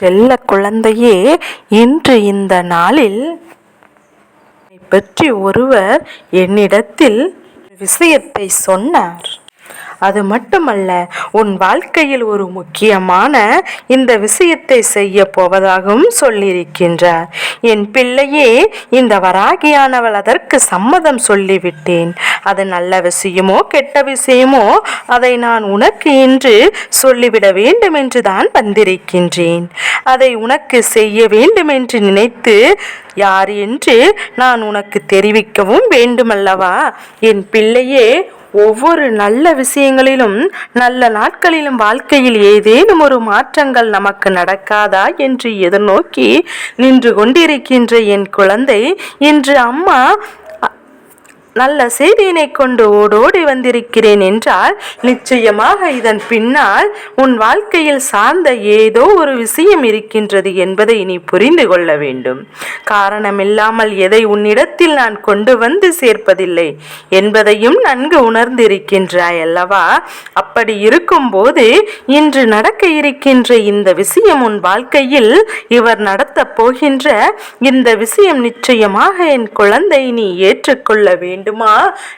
செல்ல குழந்தையே இன்று இந்த நாளில் பற்றி ஒருவர் என்னிடத்தில் விஷயத்தை சொன்னார். அது மட்டுமல்ல உன் வாழ்க்கையில் ஒரு முக்கியமான இந்த விஷயத்தை செய்ய போவதாகவும் சொல்லியிருக்கின்றார். என் பிள்ளையே இந்த வராகியானவள் அதற்கு சம்மதம் சொல்லிவிட்டேன். அது நல்ல விஷயமோ கெட்ட விஷயமோ அதை நான் உனக்கு இன்று சொல்லிவிட வேண்டும் என்று தான் வந்திருக்கின்றேன். அதை உனக்கு செய்ய வேண்டும் என்று நினைத்து யார் என்று நான் உனக்கு தெரிவிக்கவும் வேண்டுமல்லவா? என் பிள்ளையே ஒவ்வொரு நல்ல விஷயங்களிலும் நல்ல நாட்களிலும் வாழ்க்கையில் ஏதேனும் ஒரு மாற்றங்கள் நமக்கு நடக்காதா என்று எதிர்நோக்கி நின்று கொண்டிருக்கின்ற என் குழந்தை இன்று அம்மா நல்ல செய்தியினை கொண்டு ஓடோடி வந்திருக்கிறேன் என்றால் நிச்சயமாக இதன் பின்னால் உன் வாழ்க்கையில் சார்ந்த ஏதோ ஒரு விஷயம் இருக்கின்றது என்பதை நீ புரிந்து கொள்ள வேண்டும். காரணமில்லாமல் எதை உன்னிடத்தில் நான் கொண்டு வந்து சேர்ப்பதில்லை என்பதையும் நன்கு உணர்ந்திருக்கின்றாய் அல்லவா? அப்படி இருக்கும்போது இன்று நடக்க இருக்கின்ற இந்த விஷயம் உன் வாழ்க்கையில் இவர் நடத்தப் போகின்ற இந்த விஷயம் நிச்சயமாக என் குழந்தை நீ ஏற்றுக்கொள்ள வேண்டும்.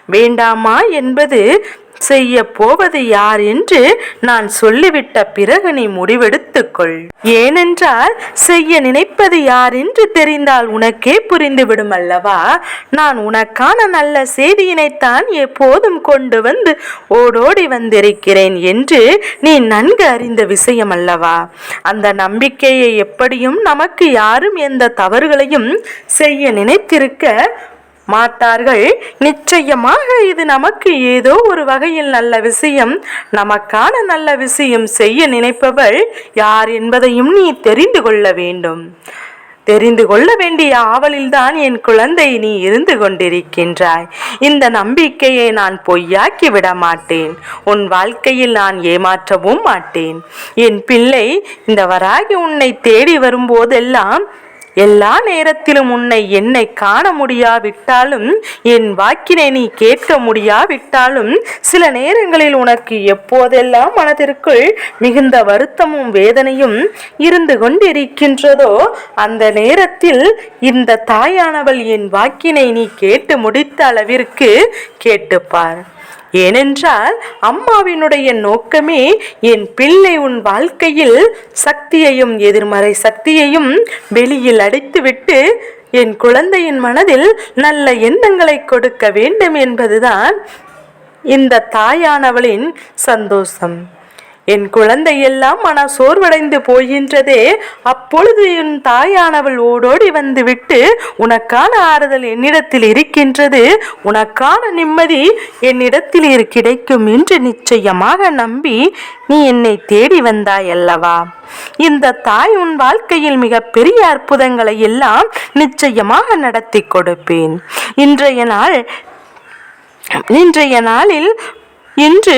வேண்டாமா? என்பது செய்ய போவது யார் என்று நான் சொல்லிவிட்ட பிறகு நீ முடிவெடுத்துக்கொள் ஏனென்றால் செய்ய நினைப்பது யார் என்று தெரிந்தால் உனக்கே புரிந்துவிடும் அல்லவா? நான் உனக்கான நல்ல செய்தியினைத்தான் எப்போதும் கொண்டு வந்து ஓடோடி வந்திருக்கிறேன் என்று நீ நன்கு அறிந்த விஷயம் அல்லவா? அந்த நம்பிக்கையை எப்படியும் நமக்கு யாரும் எந்த தவறுகளையும் செய்ய நினைத்திருக்க மாட்டார்கள். நிச்சயமாக இது நமக்கு ஏதோ ஒரு வகையில் நல்ல விஷயம். நமக்கான நல்ல விஷயம் செய்ய நினைப்பவள் யார் என்பதையும் நீ தெரிந்து கொள்ள வேண்டும். தெரிந்து கொள்ள வேண்டிய ஆவலில்தான் என் குழந்தை நீ இருந்து கொண்டிருக்கின்றாய். இந்த நம்பிக்கையை நான் பொய்யாக்கி விட மாட்டேன். உன் வாழ்க்கையில் நான் ஏமாற்றவும் மாட்டேன். என் பிள்ளை இந்த வராகி உன்னை தேடி வரும்போதெல்லாம் எல்லா நேரத்திலும் உன்னை என்னை காண முடியாவிட்டாலும் என் வாக்கினை நீ கேட்க முடியாவிட்டாலும் சில நேரங்களில் உனக்கு எப்போதெல்லாம் மனதிற்குள் மிகுந்த வருத்தமும் வேதனையும் இருந்து கொண்டிருக்கின்றதோ அந்த நேரத்தில் இந்த தாயானவள் என் வாக்கினை நீ கேட்டு முடித்த அளவிற்கு கேட்டுப்பார். ஏனென்றால் அம்மாவினுடைய நோக்கமே என் பிள்ளை உன் வாழ்க்கையில் சக்தியையும் எதிர்மறை சக்தியையும் வெளியில் அடித்துவிட்டு என் குழந்தையின் மனதில் நல்ல எண்ணங்களை கொடுக்க வேண்டும் என்பதுதான் இந்த தாயானவளின் சந்தோஷம். என் குழந்தையெல்லாம் மன சோர்வடைந்து போகின்றதே அப்பொழுது என் தாயானவள் ஓடோடி வந்துவிட்டு உனக்கான ஆறுதல் என்னிடத்தில் இருக்கின்றது உனக்கான நிம்மதி என்னிடத்தில் இரு கிடைக்கும் என்று நிச்சயமாக நம்பி நீ என்னை தேடி வந்தாய் அல்லவா இந்த தாய் உன் வாழ்க்கையில் மிக பெரிய அற்புதங்களை எல்லாம் நிச்சயமாக நடத்தி கொடுப்பேன். இன்றைய நாள் இன்றைய நாளில் இன்று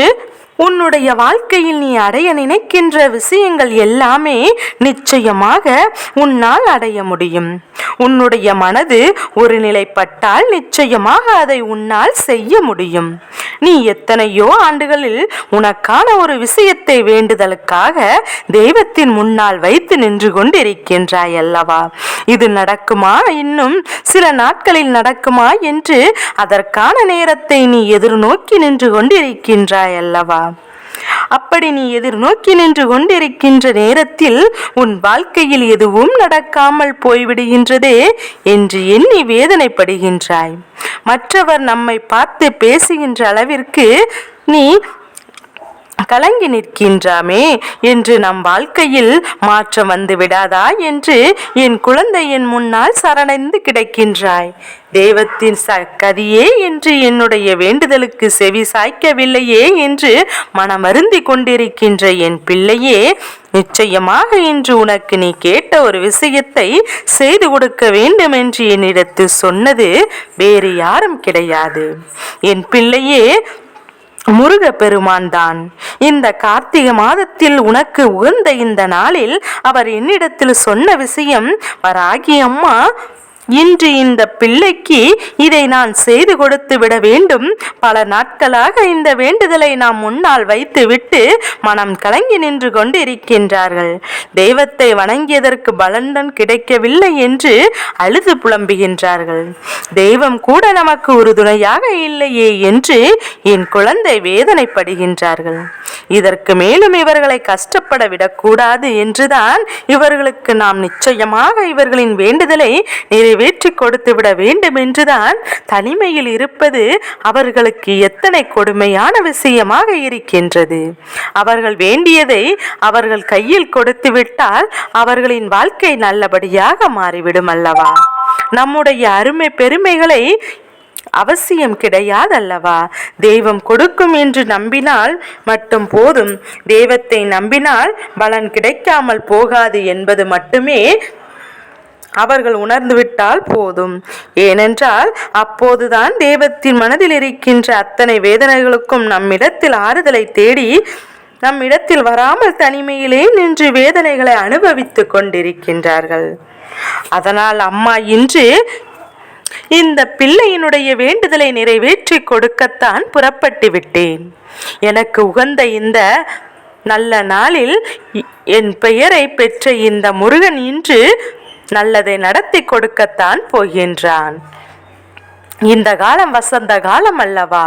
உன்னுடைய வாழ்க்கையில் நீ அடைய நினைக்கின்ற விஷயங்கள் எல்லாமே நிச்சயமாக உன்னால் அடைய முடியும். உன்னுடைய மனது ஒரு நிலைப்பட்டால் நிச்சயமாக அதை உன்னால் செய்ய முடியும். நீ எத்தனையோ ஆண்டுகளில் உனக்கான ஒரு விஷயத்தை வேண்டுதலுக்காக தெய்வத்தின் முன்னால் வைத்து நின்று கொண்டிருக்கின்றாய் அல்லவா? இது நடக்குமா இன்னும்? சில நாட்களில் நடக்குமா என்று அதற்கான நேரத்தை நீ எதிர்நோக்கி நின்று கொண்டிருக்கின்றாய் அல்லவா? அப்படி நீ எதிர்நோக்கி நின்று கொண்டிருக்கின்ற நேரத்தில் உன் வாழ்க்கையில் எதுவும் நடக்காமல் போய்விடுகின்றதே என்று எண்ணி வேதனைப்படுகின்றாய். மற்றவர் நம்மை பார்த்து பேசுகின்ற அளவிற்கு நீ கலங்கி நிற்கின்றாமே? என்று நம் வாழ்க்கையில் மாற்றம் வந்து விடாதா என்று என் குழந்தையின் முன்னால் சரணடைந்து கிடக்கின்றாய். தெய்வத்தின் ச கதியே என்று என்னுடைய வேண்டுதலுக்கு செவி சாய்க்கவில்லையே என்று மனமருந்தி கொண்டிருக்கின்ற என் பிள்ளையே நிச்சயமாக இன்று உனக்கு நீ கேட்ட ஒரு விஷயத்தை செய்து கொடுக்க வேண்டும் என்று என்னிடத்து சொன்னது வேறு யாரும் கிடையாது. என் பிள்ளையே முருக பெருமான் தான் இந்த கார்த்திகை மாதத்தில் உனக்கு உகந்த இந்த நாளில் அவர் என்னிடத்தில் சொன்ன விஷயம் வராகி அம்மா இன்று இந்த பிள்ளைக்கு இதை நான் செய்து கொடுத்து விட வேண்டும். பல நாட்களாக இந்த வேண்டுதலை நாம் முன்னால் வைத்துவிட்டு மனம் கலங்கி நின்று கொண்டு இருக்கின்றார்கள் தெய்வத்தை வணங்கியதற்கு பலன்டன் கிடைக்கவில்லை என்று அழுது புலம்புகின்றார்கள். தெய்வம் கூட நமக்கு உறுதுணையாக இல்லையே என்று என் குழந்தை வேதனைப்படுகின்றார்கள். இதற்கு மேலும் இவர்களை கஷ்டப்பட விடக்கூடாது என்றுதான் இவர்களுக்கு நாம் நிச்சயமாக இவர்களின் வேண்டுதலை நிறை நிறைவேற்றி கொடுத்துவிட வேண்டும் என்றுதான் தனிமையில் இருப்பது அவர்களுக்கு எத்தனை கொடுமையான விஷயமாக இருக்கின்றது. அவர்கள் வேண்டியதை அவர்கள் கையில் கொடுத்துவிட்டால் அவர்களின் வாழ்க்கை நல்லபடியாக மாறிவிடும் அல்லவா? நம்முடைய அருமை பெருமைகளை அவசியம் கிடையாதல்லவா? தெய்வம் கொடுக்கும் என்று நம்பினால் மட்டும் போதும். தெய்வத்தை நம்பினால் பலன் கிடைக்காமல் போகாது என்பது மட்டுமே அவர்கள் உணர்ந்துவிட்டால் போதும். ஏனென்றால் அப்போதுதான் தெய்வத்தின் மனதில் இருக்கின்ற அத்தனை வேதனைகளுக்கும் நம்மிடத்தில் ஆறுதலை தேடி நம்மிடத்தில் வராமல் தனிமையிலே நின்று வேதனைகளை அனுபவித்துக் கொண்டிருக்கின்றார்கள். அதனால் அம்மா இன்று இந்த பிள்ளையினுடைய வேண்டுதலை நிறைவேற்றி கொடுக்கத்தான் புறப்பட்டு விட்டேன். எனக்கு உகந்த இந்த நல்ல நாளில் என் பெயரை பெற்ற இந்த முருகன் இன்று நல்லதை நடத்தி கொடுக்கத்தான் போகின்றான். இந்த காலம் வசந்த காலம் அல்லவா?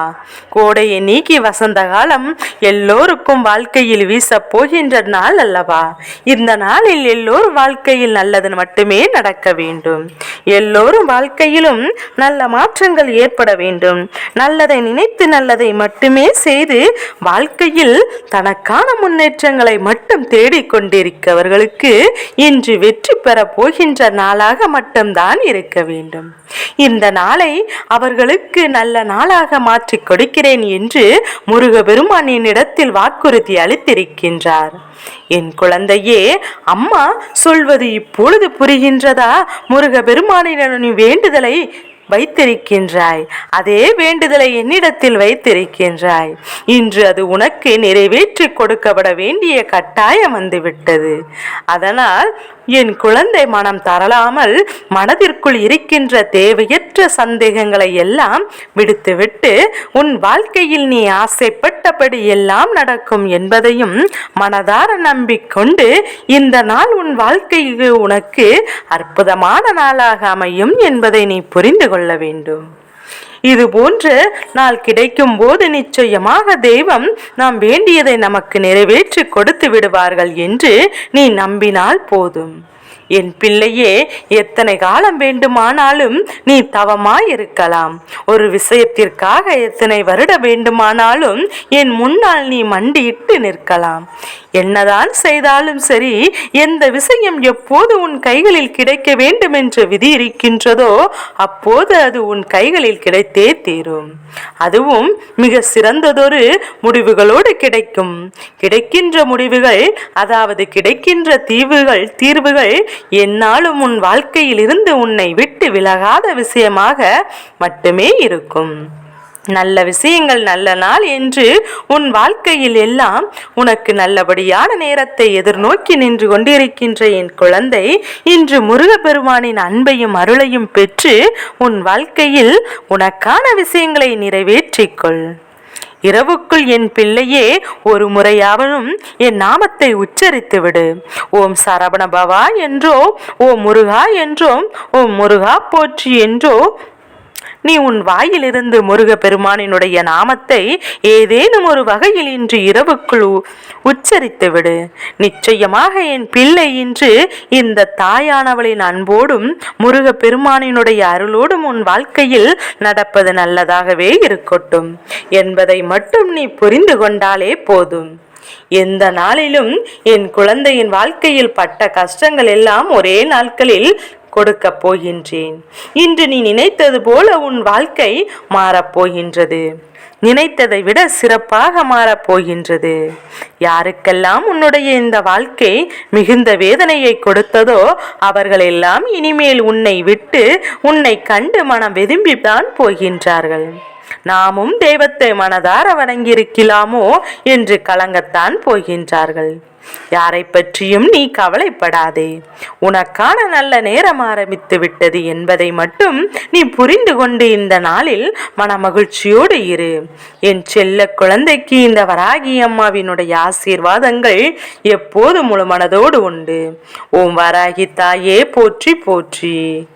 கோடையை நீக்கி வசந்த காலம் எல்லோருக்கும் வாழ்க்கையில் வீசப் போகின்ற நாள் அல்லவா? இந்த நாளில் எல்லோரும் வாழ்க்கையில் நல்லது மட்டுமே நடக்க வேண்டும். எல்லோரும் வாழ்க்கையிலும் நல்ல மாற்றங்கள் ஏற்பட வேண்டும். நல்லதை நினைத்து நல்லதை மட்டுமே செய்து வாழ்க்கையில் தனக்கான முன்னேற்றங்களை மட்டும் தேடிக்கொண்டிருக்கவர்களுக்கு இன்று வெற்றி பெற போகின்ற நாளாக மட்டும்தான் இருக்க வேண்டும். இந்த நாளை அவர்களுக்கு நல்ல நாளாக மாற்றிக் கொடுக்கிறேன் என்று முருகபெருமான் என்னிடத்தில் வாக்குறுதி அளித்திருக்கின்றார். என் குழந்தையே அம்மா சொல்வது இப்பொழுது புரிகின்றதா? முருகபெருமானின் நீ வேண்டுதலை வைத்திருக்கின்றாய். அதே வேண்டுதலை என்னிடத்தில் வைத்திருக்கின்றாய். இன்று அது உனக்கு நிறைவேற்றி கொடுக்கப்பட வேண்டிய கட்டாயம் வந்துவிட்டது. அதனால் என் குழந்தை மனம் தரலாமல் மனதிற்குள் இருக்கின்ற தேவையற்ற சந்தேகங்களை எல்லாம் விடுத்துவிட்டு உன் வாழ்க்கையில் நீ ஆசைப்பட்டபடி எல்லாம் நடக்கும் என்பதையும் மனதார நம்பிக்கொண்டு இந்த நாள் உன் வாழ்க்கைக்கு உனக்கு அற்புதமான நாளாக அமையும் என்பதை நீ புரிந்து கொள்ள வேண்டும். இது போன்று நாள் கிடைக்கும் போது நிச்சயமாக தெய்வம் நாம் வேண்டியதை நமக்கு நிறைவேற்றி கொடுத்து விடுவார்கள் என்று நீ நம்பினால் போதும். என் பிள்ளையே எத்தனை காலம் வேண்டுமானாலும் நீ தவமாய் இருக்கலாம் ஒரு விஷயத்திற்காக எத்தனை வருட வேண்டுமானாலும் என் முன்னால் நீ மண்டியிட்டு நிற்கலாம். என்னதான் செய்தாலும் சரி எந்த விஷயம் எப்போது உன் கைகளில் கிடைக்க வேண்டும் என்ற விதி இருக்கின்றதோ அப்போது அது உன் கைகளில் கிடைத்தே தீரும். அதுவும் மிக சிறந்ததொரு முடிவுகளோடு கிடைக்கும். கிடைக்கின்ற முடிவுகள் அதாவது கிடைக்கின்ற தீவுகள் தீர்வுகள் என்னாலும் உன் வாழ்க்கையில் இருந்து உன்னை விட்டு விலகாத விஷயமாக மட்டுமே இருக்கும். நல்ல விஷயங்கள் நல்ல நாள் என்று உன் வாழ்க்கையில் எல்லாம் உனக்கு நல்லபடியான நேரத்தை எதிர்நோக்கி நின்று கொண்டிருக்கின்ற என் குழந்தை இன்று முருகப்பெருமானின் அன்பையும் அருளையும் பெற்று உன் வாழ்க்கையில் உனக்கான விஷயங்களை நிறைவேற்றிக்கொள் இரவுக்குள் என் பிள்ளையே ஒரு முறையாவதும் என் நாமத்தை உச்சரித்து விடு. ஓம் சரவண பவா என்றோ ஓம் முருகா என்றோம் ஓம் முருகா போற்றி என்றோ நீ உன் வாயிலிருந்து முருக பெருமானினுடைய நாமத்தை ஏதேனும் ஒரு வகையில் இன்று இரவுக்குள் உச்சரித்து விடு. நிச்சயமாக என் பிள்ளை இன்று இந்த தாயானவளின் அன்போடும் முருக பெருமானினுடைய அருளோடும் உன் வாழ்க்கையில் நடப்பது நல்லதாகவே இருக்கட்டும். என்பதை மட்டும் நீ புரிந்து கொண்டாலே போதும். எந்த நாளிலும் என் குழந்தையின் வாழ்க்கையில் பட்ட கஷ்டங்கள் எல்லாம் ஒரே நாட்களில் கொடுக்கப் போகின்றேன். இன்று நீ நினைத்தது போல உன் வாழ்க்கை மாறப்போகின்றது நினைத்ததை விட சிறப்பாக மாறப்போகின்றது யாருக்கெல்லாம் உன்னுடைய இந்த வாழ்க்கை மிகுந்த வேதனையை கொடுத்ததோ அவர்களெல்லாம் இனிமேல் உன்னை விட்டு உன்னை கண்டு மனம் வெதும்பித்தான் போகின்றார்கள். நாமும் தெய்வத்தை மனதார வணங்கியிருக்கலாமோ என்று கலங்கத்தான் போகின்றார்கள். யாரை பற்றியும் நீ கவலைப்படாதே. உனக்கான நல்ல நேரம் ஆரம்பித்து விட்டது என்பதை மட்டும் நீ புரிந்து கொண்டு இந்த நாளில் மனமகிழ்ச்சியோடு இரு. என் செல்ல குழந்தைக்கு இந்த வராகி அம்மாவினுடைய ஆசீர்வாதங்கள் எப்போது முழு மனதோடு உண்டு. ஓம் வராகி தாயே போற்றி போற்றி.